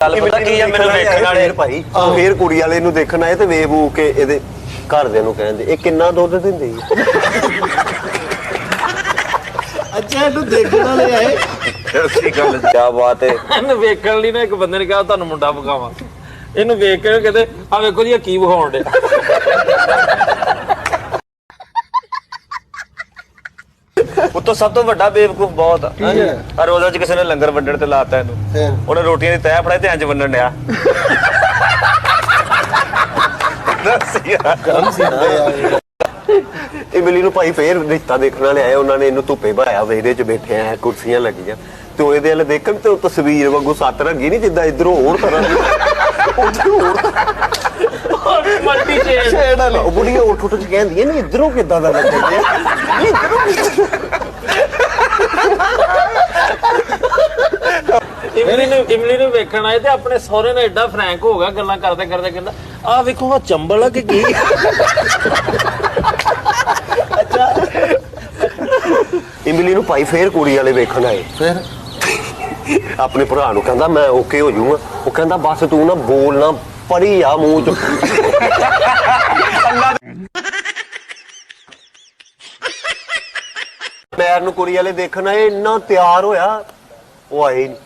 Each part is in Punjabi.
ਗੱਲ ਪਤਾ ਕੀ ਆ ਮੈਨੂੰ ਵੇਖਣ ਵਾਲੇ ਫੇਰ ਭਾਈ ਫੇਰ ਕੁੜੀ ਵਾਲੇ ਨੂੰ ਦੇਖਣ ਆਏ ਤੇ ਵੇਖ ਵੂ ਕੇ ਇਹਦੇ ਘਰਦਿਆਂ ਨੂੰ ਕਹਿੰਦੇ ਇਹ ਕਿੰਨਾ ਦੁੱਧ ਦਿੰਦੀ ਹੈ ਅੱਛਾ ਇਹਨੂੰ ਦੇਖਣ ਵਾਲੇ ਆਏ ਕੀ ਗੱਲ ਕੀ ਬਾਤ ਹੈ ਇਹਨੂੰ ਵੇਖਣ ਲਈ ਨਾ ਇੱਕ ਬੰਦੇ ਨੇ ਕਿਹਾ ਤੁਹਾਨੂੰ ਮੁੰਡਾ ਵਿਖਾਵਾਂ। ਇਹਨੂੰ ਵੇਖ ਕੇ ਕਹਿੰਦੇ ਆ ਵੇਖੋ ਜੀ ਇਹ ਕੀ ਵਿਖਾਉਣ ਦੇ ਉਤੋਂ ਸਭ ਤੋਂ ਵੱਡਾ ਬੇਵਕੂਫ ਬਹੁਤ ਆ। ਆ ਰੋਜ਼ਾ ਚ ਕਿਸੇ ਨੇ ਲੰਗਰ ਵੰਡਣ ਤੇ ਲਾਤਾ ਇਹਨੂੰ। ਉਹਨੇ ਰੋਟੀਆਂ ਦੀ ਤੈਅ ਫੜਾਈ ਤੇ ਇੰਜ ਵੰਡਣ ਡਿਆ। ਦੱਸ ਯਾਰ। ਇਮਲੀ ਨੂੰ। ਭਾਈ ਫੇਰ ਰਿਸ਼ਤਾ ਦੇਖਣ ਵਾਲੇ ਆਏ ਉਹਨਾਂ ਨੇ ਇਹਨੂੰ ਧੁੱਪੇ ਭਾਇਆ ਵਿਹੜੇ 'ਚ ਬੈਠੇ ਆ ਕੁਰਸੀਆਂ ਲੱਗੀਆਂ। ਤੇ ਉਹ ਇਹਦੇ ਵੱਲ ਦੇਖਣ ਤੇ ਉਹ ਤਸਵੀਰ ਵਾਂਗੂ ਸੱਤ ਰੰਗੀ ਨਹੀਂ ਜਿੱਦਾਂ ਇਧਰੋਂ ਹੋਰ ਤਰ੍ਹਾਂ ਦੀ। ਉਧਰੋਂ ਹੋਰ ਮਲਟੀ ਚੇਨ ਸ਼ੇਡ ਵਾਲੀ। ਉਹ ਬੁੜੀਆਂ ਉੱਠ ਉੱਠ ਕੇ ਕਹਿੰਦੀਆਂ ਨਹੀਂ ਇਧਰੋਂ ਕਿੱਦਾਂ ਦਾ ਲੱਗਦਾ ਨਹੀਂ ਇਧਰੋਂ ਇਮਲੀ ਨੂੰ ਇਮਲੀ ਨੂੰ ਵੇਖਣ ਆਏ ਤੇ ਆਪਣੇ ਸਹੁਰੇ ਨਾਲ ਐਡਾ ਫਰੈਂਕ ਹੋ ਗਿਆ ਗੱਲਾਂ ਕਰਦੇ ਕਰਦੇ ਕਹਿੰਦਾ ਆ ਵੇਖੋ ਆ ਚੰਬਲ ਆ ਕਿ ਕੀ? ਇਮਲੀ ਨੂੰ ਭਾਈ ਫੇਰ ਕੁੜੀ ਵਾਲੇ ਵੇਖਣ ਆਏ। ਫਿਰ? ਆਪਣੇ ਭਰਾ ਨੂੰ ਕਹਿੰਦਾ ਮੈਂ ਓਕੇ ਹੋ ਜਾਊਂਗਾ। ਉਹ ਕਹਿੰਦਾ ਬਸ ਤੂੰ ਨਾ ਬੋਲ ਨਾ ਪੜੀ ਆ ਮੂੰਹ ਚ। ਪੈਰ ਨੂੰ ਕੁੜੀ ਵਾਲੇ ਦੇਖਣਾ ਆਏ, ਇੰਨਾ ਤਿਆਰ ਹੋਇਆ। ਉਹ ਆਏ ਨਹੀਂ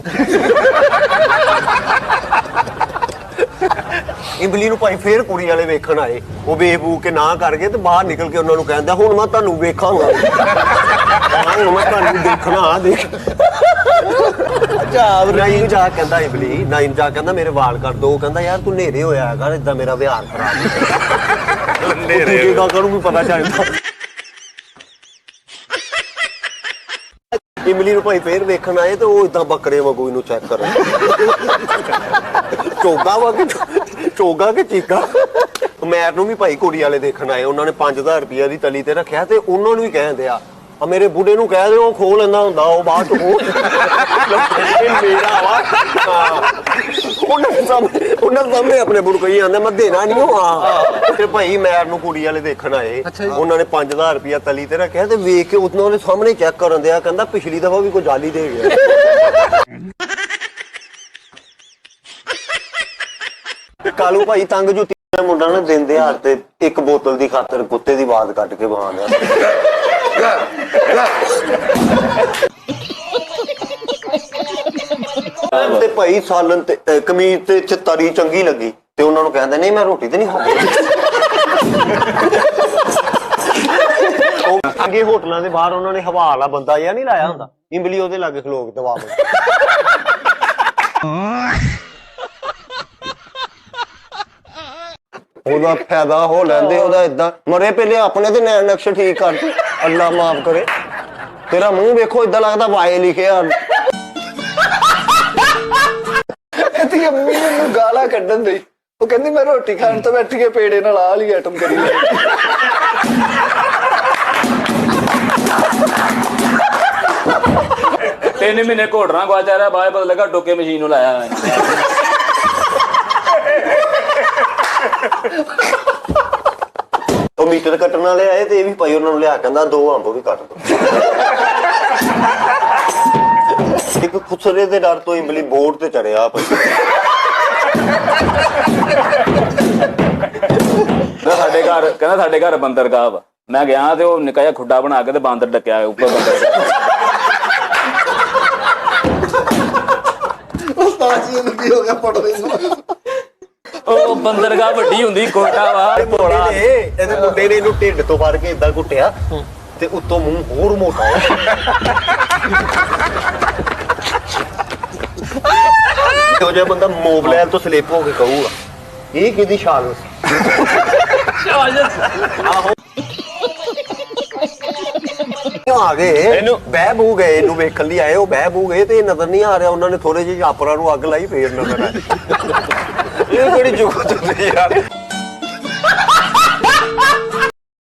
ਇਮਲੀ ਨੂੰ ਭਾਈ ਫੇਰ ਕੁੜੀ ਵਾਲੇ ਵੇਖਣ ਆਏ। ਉਹ ਬੇਬੂ ਕੇ ਨਾ ਕਰ ਗਏ ਤੇ ਬਾਹਰ ਨਿਕਲ ਕੇ ਉਹਨਾਂ ਨੂੰ ਕਹਿੰਦਾ ਹੁਣ ਮੈਂ ਤੁਹਾਨੂੰ ਵੇਖਾਂਗਾ। ਹਾਂ, ਮੈਂ ਤੁਹਾਨੂੰ ਦੇਖਣਾ ਦੇਖ। ਅੱਛਾ ਨਾਈ ਨੂੰ ਜਾ ਕਹਿੰਦਾ ਇਮਲੀ ਨਾਈ ਨੂੰ ਜਾ ਕਹਿੰਦਾ ਮੇਰੇ ਵਾਲ ਕਰ ਦੋ। ਕਹਿੰਦਾ ਯਾਰ ਤੂੰ ਨੇਰੇ ਹੋਇਆ ਹੈਗਾ ਇਦਾਂ ਮੇਰਾ ਵਿਹਾਰ ਖਰਾਬ ਨੇਰੇ ਦੂਜੇ ਕਾਕਾ ਨੂੰ ਵੀ ਪਤਾ ਚੱਲਦਾ। ਇਮਲੀ ਨੂੰ ਭਾਈ ਫੇਰ ਵੇਖਣ ਆਏ ਤੇ ਉਹ ਇਦਾਂ ਬੱਕਰੇ ਵਾਂਗੂ ਇਹਨੂੰ ਚੈੱਕ ਕਰ ਚੋਗਾ ਵਾ ਕਿ ਚੋਗਾ ਕਿ ਚੀਕਾ? ਮੈਰ ਨੂੰ ਵੀ ਭਾਈ ਕੁੜੀ ਵਾਲੇ ਦੇਖਣ ਆਏ ਉਹਨਾਂ ਨੇ 5000 ਰੁਪਇਆ ਦੀ ਤਲੀ ਤੇ ਰੱਖਿਆ ਤੇ ਉਹਨਾਂ ਨੂੰ ਵੀ ਕਹਿੰਦੇ ਆ ਆ ਮੇਰੇ ਬੁੱਢੇ ਨੂੰ ਕਹਿ ਦਿਓ ਖੋਲ ਲੈਂਦਾ ਹੁੰਦਾ ਉਹ ਬਾਅਦ ਚ ਇਹ ਮੇਰਾ ਵਾ। ਹਾਂ। ਉਹਨਾਂ ਸਾਹਮਣੇ ਉਹਨਾਂ ਸਾਹਮਣੇ ਆਪਣੇ ਬੁੜ ਕਹੀ ਜਾਂਦਾ ਮੈਂ ਦੇਣਾ ਨਹੀਂ ਉਹ ਆ ਤੇ ਭਾਈ ਮੈਰ ਨੂੰ ਕੁੜੀ ਵਾਲੇ ਦੇਖਣ ਆਏ ਉਹਨਾਂ ਨੇ 5000 ਰੁਪਇਆ ਤਲੀ ਤੇ ਰੱਖਿਆ ਤੇ ਵੇਖ ਕੇ ਉਹਨਾਂ ਦੇ ਸਾਹਮਣੇ ਚੈੱਕ ਕਰਨ ਦਿਆ ਕਹਿੰਦਾ ਪਿਛਲੀ ਦਫਾ ਵੀ ਕੋਈ ਜਾਲੀ ਦੇ ਗਿਆ। ਕਾਲੂ ਭਾਈ ਤੰਗ ਜੁੱਤੀ ਮੁੰਡਾ ਨੇ ਦਿਨ ਦਿਹਾੜ ਤੇ ਇੱਕ ਬੋਤਲ ਦੀ ਖਾਤਰ ਕੁੱਤੇ ਦੀ ਬਾਤ ਕੱਟ ਕੇ ਬਹਾਨਿਆ ਤੇ ਭਾਈ ਸਾਲਨ ਤੇ, ਅਹ, ਕਮੀਜ਼ ਤੇ ਚ ਤਰੀ ਚੰਗੀ ਲੱਗੀ ਤੇ ਉਹਨਾਂ ਨੂੰ ਕਹਿੰਦੇ, ਨਹੀਂ, ਮੈਂ ਰੋਟੀ ਤੇ ਨਹੀਂ ਖਾਣੀ ਉਹ ਅੱਗੇ ਹੋਟਲਾਂ ਦੇ ਬਾਹਰ ਉਹਨਾਂ ਨੇ ਹਵਾ ਵਾਲਾ ਬੰਦਾ ਜਿਹਾ ਨਹੀਂ ਲਾਇਆ ਹੁੰਦਾ। ਇੰਬਲੀ ਉਹਦੇ ਲਾਗੇ ਖਲੋਕ ਦਵਾ ਦੇ ਉਹਦਾ ਫਾਇਦਾ ਹੋ ਲੈਂਦੇ ਉਹਦਾ ਇਦਾਂ ਮਰੇ ਪਹਿਲੇ ਆਪਣੇ ਤੇ ਨੈਣ ਨਕਸ਼ ਠੀਕ ਕਰ ਤੂੰ ਅੱਲਾ ਮਾਫ ਕਰੇ। ਤੇਰਾ ਮੂੰਹ ਵੇਖੋ ਇਦਾਂ ਲੱਗਦਾ ਵਾਏ ਲਿਖਿਆ ਇਹਦੀ ਅੰਮੀ ਮੈਨੂੰ ਗਾਲਾਂ ਕੱਢਣ ਦੀ ਉਹ ਕਹਿੰਦੀ ਮੈਂ ਰੋਟੀ ਖਾਣ ਤੋਂ ਬੈਠ ਕੇ ਪੇੜੇ ਨਾਲ ਆ ਲਈ ਆਟਮ ਕਰੀ ਲੈ ਤਿੰਨ ਮਹੀਨੇ ਘੋਟਣਾ ਗਵਾਚਾ ਰਿਹਾ ਬਾਅਦ ਪਤਾ ਲੱਗਾ ਟੋਕੇ ਮਸ਼ੀਨ ਨੂੰ ਲਾਇਆ ਹੋਇਆ ਉਹ ਮੀਟਰ ਕੱਟਣ ਵਾਲੇ ਆਏ ਤੇ ਇਹ ਵੀ ਭਾਈ ਉਹਨਾਂ ਨੂੰ ਲਿਆ ਕਹਿੰਦਾ ਦੋ ਅੰਬ ਵੀ ਕੱਟ ਦੋ। ਇੱਕ ਖੁਸਰੇ ਦੇ ਡਰ ਤੋਂ ਇੰਬਲੀ ਬੋਰਡ ਤੇ ਚੜਿਆ ਭਾਈ। ਕਹਿੰਦਾ ਸਾਡੇ ਘਰ ਕਹਿੰਦਾ ਸਾਡੇ ਘਰ ਬੰਦਰਗਾਹ ਵਾ। ਮੈਂ ਗਿਆ ਤੇ ਉਹ ਨਿੱਕਾ ਜਿਹਾ ਖੁੱਡਾ ਬਣਾ ਕੇ ਤੇ ਬਾਂਦਰ ਡੱਕਿਆ ਉੱਪਰ ਬੰਦਰ ਉਸਤਾਦ ਜੀ ਨੂੰ ਕੀ ਹੋ ਗਿਆ ਪੜ ਰਹੀ ਨੂੰ। ਉਹ ਬੰਦਰਗਾਹ ਵੱਡੀ ਹੁੰਦੀ ਕੋਟਾ ਵਾ। ਮੁੰਡੇ ਨੇ ਇਹਦੇ ਮੁੰਡੇ ਨੇ ਇਹਨੂੰ ਢਿੱਡ ਤੋਂ ਫੜ ਕੇ ਇਦਾਂ ਘੁੱਟਿਆ ਤੇ ਉੱਤੋਂ ਮੂੰਹ ਹੋਰ ਮੋਟਾ ਉਹ ਜਿਹਾ ਬੰਦਾ ਮੋਬਲੈਲ ਤੋਂ ਸਲਿੱਪ ਹੋ ਕੇ ਕਹੂਗਾ। ਇਹ ਕਿਹਦੀ ਸ਼ਾਨ ਸੀ ਆਹੋ। ਆ ਗਏ। ਇਹਨੂੰ ਬਹਿ ਬੂ ਗਏ ਇਹਨੂੰ ਵੇਖਣ ਲਈ ਆਏ ਉਹ ਬਹਿ ਬੂ ਗਏ ਤੇ ਇਹ ਨਜ਼ਰ ਨਹੀਂ ਆ ਰਿਹਾ। ਉਹਨਾਂ ਨੇ ਥੋੜੇ ਜਿਹੇ ਆਪਰਾਂ ਨੂੰ ਅੱਗ ਲਾਈ ਫੇਰ ਨਜ਼ਰ ਆਇਆ ਇਹ ਕਿਹੜੀ ਜੁਗਤ ਹੁੰਦੀ ਯਾਰ